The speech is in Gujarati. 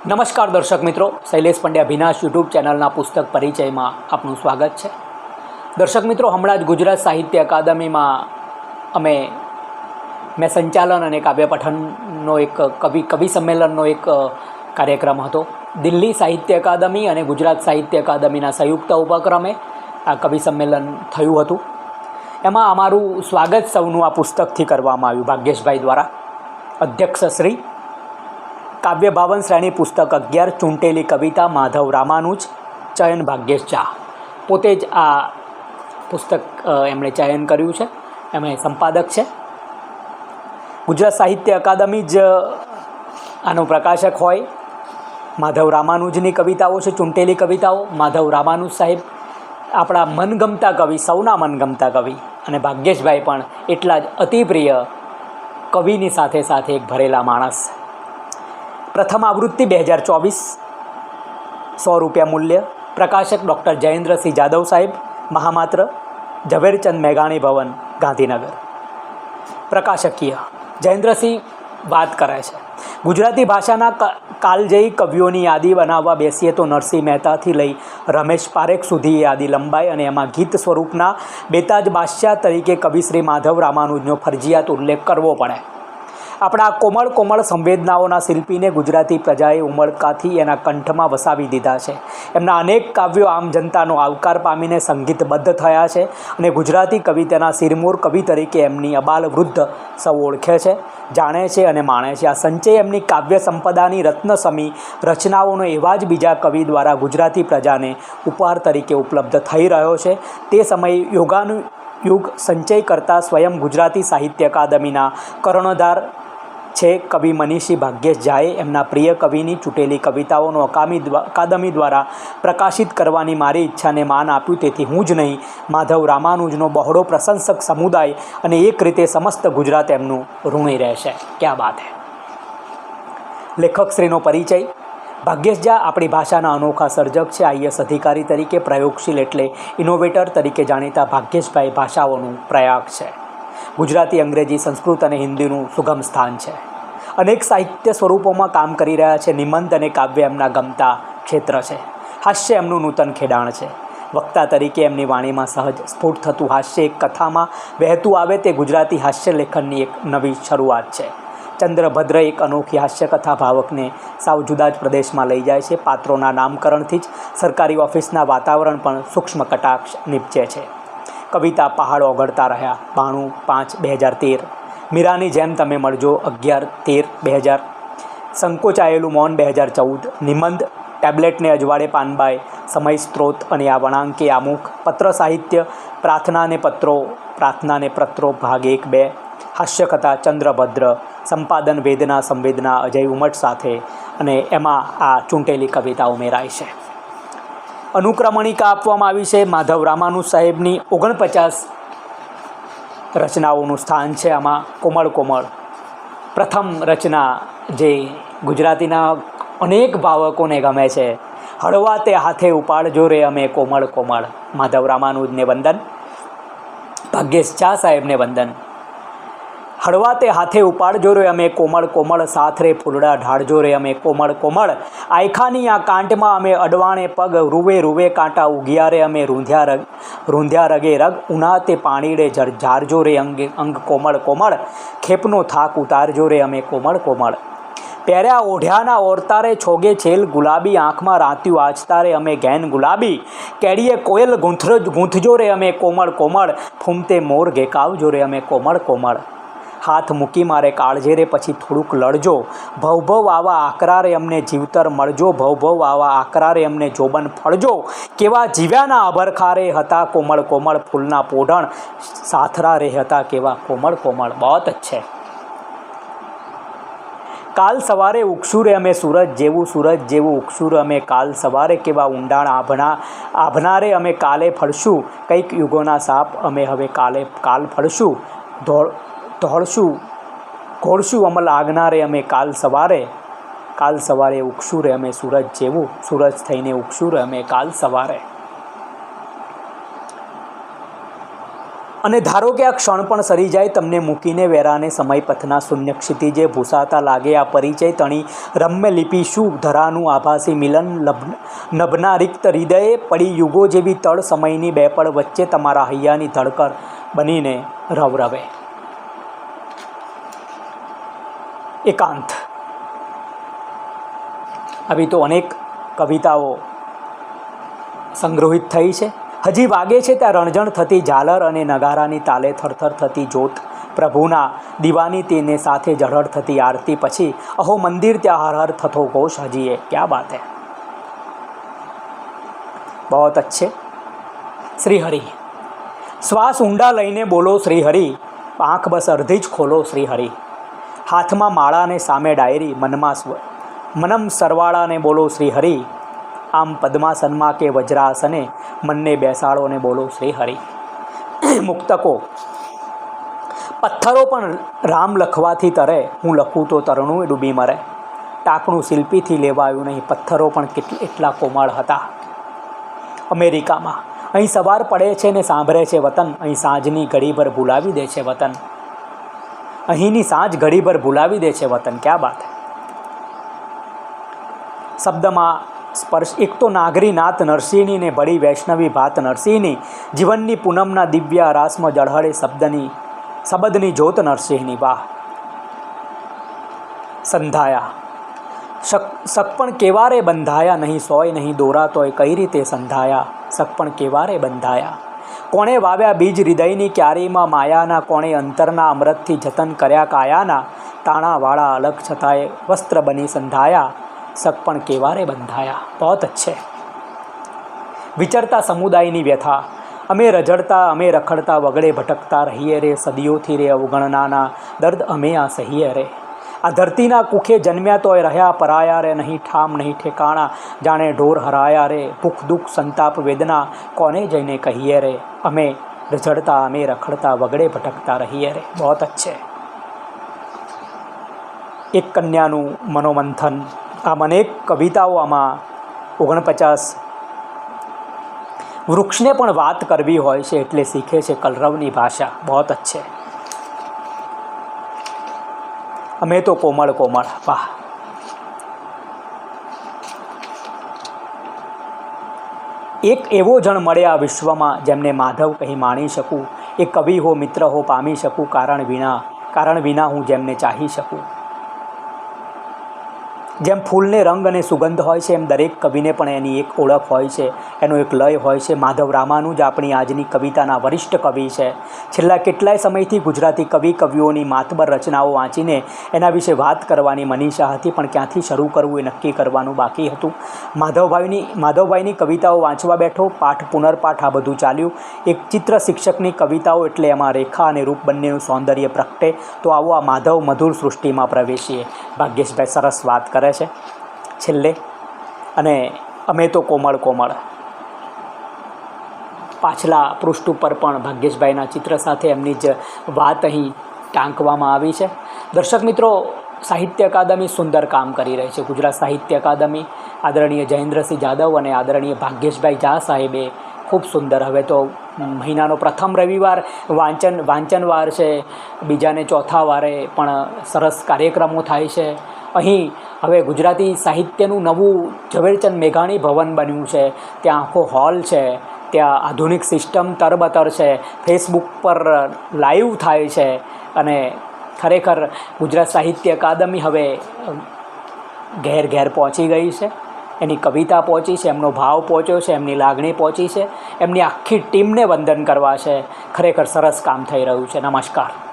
નમસ્કાર દર્શક મિત્રો, શૈલેષ પંડ્યા અભિનાશ યુટ્યુબ ચેનલના પુસ્તક પરિચયમાં આપનું સ્વાગત છે. દર્શક મિત્રો, હમણાં જ ગુજરાત સાહિત્ય અકાદમીમાં અમે મેં સંચાલન અને કાવ્ય પઠનનો એક કવિ કવિ સંમેલનનો એક કાર્યક્રમ હતો. દિલ્હી સાહિત્ય અકાદમી અને ગુજરાત સાહિત્ય અકાદમીના સંયુક્ત ઉપક્રમે આ કવિ સંમેલન થયું હતું. એમાં અમારું સ્વાગત સૌનું આ પુસ્તકથી કરવામાં આવ્યું, ભાગ્યેશભાઈ દ્વારા. અધ્યક્ષ શ્રી કાવ્ય ભાવન શ્રેણી પુસ્તક અગિયાર, ચૂંટેલી કવિતા માધવ રામાનુજ, ચયન ભાગ્યેશ ઝા. પોતે જ આ પુસ્તક એમણે ચયન કર્યું છે. એમણે સંપાદક છે. ગુજરાત સાહિત્ય અકાદમી જ આનો પ્રકાશક હોય. માધવ રામાનુજની કવિતાઓ છે, ચૂંટેલી કવિતાઓ. માધવ રામાનુજ સાહેબ, આપણા મનગમતા કવિ, સૌના મનગમતા કવિ. અને ભાગ્યેશભાઈ પણ એટલા જ અતિપ્રિય કવિની સાથે સાથે એક ભરેલા માણસ. પ્રથમ આવૃત્તિ બે હજાર ચોવીસ. સો રૂપિયા મૂલ્ય. પ્રકાશક ડૉક્ટર જયેન્દ્રસિંહ જાદવ સાહેબ, મહામાત્ર, ઝવેરચંદ મેઘાણી ભવન, ગાંધીનગર. પ્રકાશકીય. જયેન્દ્રસિંહ વાત કરે છે. ગુજરાતી ભાષાના કાલજયી કવિઓની યાદી બનાવવા બેસીએ તો નરસિંહ મહેતાથી લઈ રમેશ પારેખ સુધી યાદી લંબાઈ અને એમાં ગીત સ્વરૂપના બેતાજ બાદશાહ તરીકે કવિશ્રી માધવ રામાનુજનો ફરજિયાત ઉલ્લેખ કરવો પડે. આપણા કોમળ કોમળ સંવેદનાઓના શિલ્પીને ગુજરાતી પ્રજાએ ઉમળકાથી એના કંઠમાં વસાવી દીધા છે. એમના અનેક કાવ્યો આમ જનતાનો આવકાર પામીને સંગીતબદ્ધ થયા છે અને ગુજરાતી કવિ તેના સિરમોર કવિ તરીકે એમની અબાલ વૃદ્ધ સૌ ઓળખે છે, જાણે છે અને માણે છે. આ સંચય એમની કાવ્ય સંપદાની રત્નસમી રચનાઓનો એવા જ બીજા કવિ દ્વારા ગુજરાતી પ્રજાને ઉપહાર તરીકે ઉપલબ્ધ થઈ રહ્યો છે. તે સમયે યોગાનું યુગ સંચય કરતા સ્વયં ગુજરાતી સાહિત્ય અકાદમીના કર્ણધાર છે કવિ મનીષી ભાગ્યેશ ઝાએ એમના પ્રિય કવિની ચૂંટેલી કવિતાઓનો અકામી અકાદમી દ્વારા પ્રકાશિત કરવાની મારી ઈચ્છાને માન આપ્યું, તેથી હું જ નહીં, માધવ રામાનુજનો બહોળો પ્રશંસક સમુદાય અને એક રીતે સમસ્ત ગુજરાત એમનું ઋણી રહેશે. ક્યાં વાત હે? લેખકશ્રીનો પરિચય. ભાગ્યેશ ઝા આપણી ભાષાના અનોખા સર્જક છે આઈએસ અધિકારી તરીકે પ્રયોગશીલ એટલે ઇનોવેટર તરીકે જાણીતા ભાગ્યેશભાઈ ભાષાઓનું પ્રયાગ છે. ગુજરાતી, અંગ્રેજી, સંસ્કૃત અને હિન્દીનું સુગમ સ્થાન છે. અનેક સાહિત્ય સ્વરૂપોમાં કામ કરી રહ્યા છે. નિબંધ અને કાવ્ય એમના ગમતા ક્ષેત્ર છે. હાસ્ય એમનું નૂતન ખેડાણ છે. વક્તા તરીકે એમની વાણીમાં સહજ સ્ફુટ થતું હાસ્ય એક કથામાં વહેતું આવે તે ગુજરાતી હાસ્ય લેખનની એક નવી શરૂઆત છે. ચંદ્રભદ્ર એક અનોખી હાસ્યકથા ભાવકને સાવ જુદા જ પ્રદેશમાં લઈ જાય છે. પાત્રોના નામકરણથી જ સરકારી ઓફિસના વાતાવરણ પણ સૂક્ષ્મ કટાક્ષ નીપજે છે. કવિતા પહાડ ઓગળતા રહ્યા. બાણું પાંચ બે હજાર તેર. મીરાની જેમ તમે મળજો અગિયાર તેર બે હજાર. સંકોચાયેલું મૌન બે હજાર ચૌદ. નિબંધ, ટેબ્લેટને અજવાળે પાનબાઈ સમય સ્ત્રોત અને આ વણાંકે આમુખ. પત્ર સાહિત્ય, પ્રાર્થનાને પત્રો પ્રાર્થનાને પત્રો ભાગ એક બે. હાસ્યકથા ચંદ્રભદ્ર, સંપાદન વેદના સંવેદના અજય ઉમટ સાથે. અને એમાં આ ચૂંટેલી કવિતા ઉમેરાય છે. અનુક્રમણિકા આપવામાં આવી છે. માધવ રામાનુ સાહેબની ઓગણપચાસ રચનાઓનું સ્થાન છે આમાં કોમળ કોમળ. પ્રથમ રચના જે ગુજરાતીના અનેક ભાવકોને ગમે છે. હળવા તે હાથે ઉપાડજો રે અમે કોમળ કોમળ. માધવ રામાનુજને વંદન. ભાગ્યેશ ચા સાહેબને વંદન. હળવા તે હાથે ઉપાડજો રે અમે કોમળ કોમળ, સાથરે ફૂલડા ઢાળજો રે અમે કોમળ કોમળ. આયખાની આ કાંટમાં અમે અડવાણે પગ રૂવે રૂવે કાંટા ઉગિયા રે અમે રૂંધ્યા રગ, રૂંધ્યા રગે રગ, ઉના તે પાણીડે જર ઝારજો રે અંગે અંગ કોમળ કોમળ. ખેપનો થાક ઉતારજો રે અમે કોમળ કોમળ. પહેર્યા ઓઢ્યાના ઓરતારે છોગે છેલ ગુલાબી આંખમાં રાત્યું આચતારે અમે ગેન ગુલાબી. કેડીએ કોયલ ગૂંથર ગૂંથજો રે અમે કોમળ કોમળ, ફૂમતે મોર ઘેકાવજો રે અમે કોમળ કોમળ. હાથ મૂકી મારે કાળજે રે પછી થોડુંક લડજો. ભવભવ ભવ આવા આકરારે અમને જીવતર મળજો. ભવ ભવ આવા આકરારે અમને જોબન ફળજો. કેવા જીવ્યાના અભરખારે હતા કોમળ કોમળ ફૂલના પોઢણ. સાથરા રે હતા કેવા કોમળ કોમળ. બહોત છે. કાલ સવારે ઉગશું અમે સૂરજ જેવું સૂરજ જેવું ઉકસુર અમે. કાલ સવારે કેવા ઊંડાણ આભણા, આભનારે અમે કાલે ફળશું. કંઈક યુગોના સાપ અમે હવે કાલે, કાલ ફળશું. દોડ દોડશું ઘોળશું અમલ આગનારે અમે કાલ સવારે. કાલ સવારે ઉગશું રે અમે સૂરજ જેવું, સૂરજ થઈને ઉગશું રે અમે કાલ સવારે. અને ધારો કે આ ક્ષણ પણ સરી જાય, તમને મૂકીને વેરાને સમય પથના શૂન્ય ક્ષિતિજે ભૂસાતા લાગે આ પરિચય તણી રમ્ય લિપિ શું, ધરાનું આભાસી મિલન નભના રિક્ત હૃદયે પડી યુગો જેવી તળ સમયની બે પળ વચ્ચે તમારા હૈયાની ધડકર બનીને રવરવે એકાંત. આવી તો અનેક કવિતાઓ સંગ્રહિત થઈ છે. હજી વાગે છે ત્યાં રણજણ થતી ઝાલર અને નગારાની તાલે થરથર થતી જોત પ્રભુના દીવાની તેને સાથે ઝળહળ થતી આરતી પછી, અહો મંદિર ત્યાં હર હર થતો ઘોષ એ ક્યાં વાત હે? બહુ અચ્છે શ્રીહરિ, શ્વાસ ઊંડા લઈને બોલો શ્રીહરિ, આંખ બસ અડધી જ ખોલો શ્રી હરિ હાથમાં માળાને સામે ડાયરી, મનમાં સ્વ. મનમ સરવાળાને બોલો શ્રી હરિ આમ પદ્માસનમાં કે વજ્રાસને મનને બેસાડો ને બોલો શ્રી હરિ મુક્તકો, પથ્થરો પણ રામ લખવાથી તરે, હું લખું તો તરણું ડૂબી મરે. ટાંકણું શિલ્પીથી લેવાયું નહીં, પથ્થરો પણ એટલા કોમળ હતા. અમેરિકામાં, અહીં સવાર પડે છે ને સાંભળે છે વતન, અહીં સાંજની ઘડીભર ભૂલાવી દે છે વતન. અહીંની સાંજ ઘડીભર ભૂલાવી દે છે વતન, ક્યાં બાત શબ્દમાં સ્પર્શ, એક તો નાગરી નાથ નરસિંહની ને ભળી વૈષ્ણવી ભાત નરસિંહની, જીવનની પૂનમના દિવ્ય રાસમાં જળહળે શબ્દની શબ્દની જ્યોત નરસિંહની, વાહ. સંધાયા. શક શક પણ કેવારે બંધાયા નહીં, સોય નહીં દોરા તોય કઈ રીતે સંધાયા? શક પણ કેવારે બંધાયા. કોણે વાવ્યા બીજ હૃદયની ક્યારીમાં માયાના, કોણે અંતરના અમૃતથી જતન કર્યા કાયાના, તાણાવાળા અલગ છતાંય વસ્ત્ર બની સંધાયા, શક પણ કેવારે બંધાયા. બહોત અચ્છે વિચરતા સમુદાયની વ્યથા. અમે રજડતા, અમે રખડતા, વગડે ભટકતા રહીએ રે, સદીઓથી રે અવગણનાના દર્દ અમે આ સહીએ રે. આ ધરતીના કુખે જન્મ્યા તોય રહ્યા પરાયા રે, નહીં ઠામ, નહીં ઠેકાણા. જાણે ઢોર હરાયા રે, ભૂખ, દુઃખ, સંતાપ, વેદના, કોને જઈને કહીએ રે? અમે રઝળતા, અમે રખડતા, વગડે ભટકતા રહીએ રે. બહોત અચ્છે એક કન્યાનું મનોમંથન. આમ અનેક કવિતાઓ આમાં ઓગણપચાસ વૃક્ષને પણ વાત કરવી હોય છે, એટલે શીખે છે કલરવની ભાષા. બહોત અચ્છે અમે તો કોમળ કોમળ. વાહ. એક એવો જણ મળે આ વિશ્વમાં જેમને માધવ કહી માણી શકું એ કવિ હો મિત્ર હો પામી શકું, કારણ વિના કારણ વિના હું જેમને ચાહી શકું. જેમ ફૂલને રંગ અને સુગંધ હોય છે, એમ દરેક કવિને પણ એની એક ઓળખ હોય છે. એનો એક લય હોય છે. માધવ રામાનુજ આપણી આજની કવિતાના વરિષ્ઠ કવિ છે. છેલ્લા કેટલાય સમયથી ગુજરાતી કવિ કવિઓની માતબર રચનાઓ વાંચીને એના વિશે વાત કરવાની મનીષા હતી, પણ ક્યાંથી શરૂ કરવું એ નક્કી કરવાનું બાકી હતું. માધવભાઈની માધવભાઈની કવિતાઓ વાંચવા બેઠો, પાઠ પુનર્પાઠ આ બધું ચાલ્યું. એક ચિત્ર શિક્ષકની કવિતાઓ એટલે એમાં રેખા અને રૂપ બંનેનું સૌંદર્ય પ્રગટે, તો આવો આ માધવ મધુર સૃષ્ટિમાં પ્રવેશીએ. ભાગ્યેશભાઈ, સરસ વાત કરે છે, છેલ્લે. અને અમે તો કોમળ કોમળ. પાછલા પૃષ્ઠ ઉપર પણ ભાગ્યેશભાઈના ચિત્ર સાથે એમની જ વાત અહીં ટાંકવામાં આવી છે. દર્શક મિત્રો, સાહિત્ય અકાદમી સુંદર કામ કરી રહી છે. ગુજરાત સાહિત્ય અકાદમી આદરણીય જયેન્દ્રસિંહ જાદવ અને આદરણીય ભાગ્યેશભાઈ ઝા સાહેબે ખૂબ સુંદર. હવે તો મહિનાનો પ્રથમ રવિવાર, વાંચન, વાંચનવાર છે. બીજાને ચોથા વારે પણ સરસ કાર્યક્રમો થાય છે. અહીં હવે ગુજરાતી સાહિત્યનું નવું ઝવેરચંદ મેઘાણી ભવન બન્યું છે. ત્યાં આખો હોલ છે. ત્યાં આધુનિક સિસ્ટમ તરબતર છે. ફેસબુક પર લાઈવ થાય છે. અને ખરેખર ગુજરાત સાહિત્ય અકાદમી હવે ઘેર ઘેર પહોંચી ગઈ છે. એની કવિતા પહોંચી છે, એમનો ભાવ પહોંચ્યો છે, એમની લાગણી પહોંચી છે. એમની આખી ટીમને વંદન કરવા છે. ખરેખર સરસ કામ થઈ રહ્યું છે. નમસ્કાર.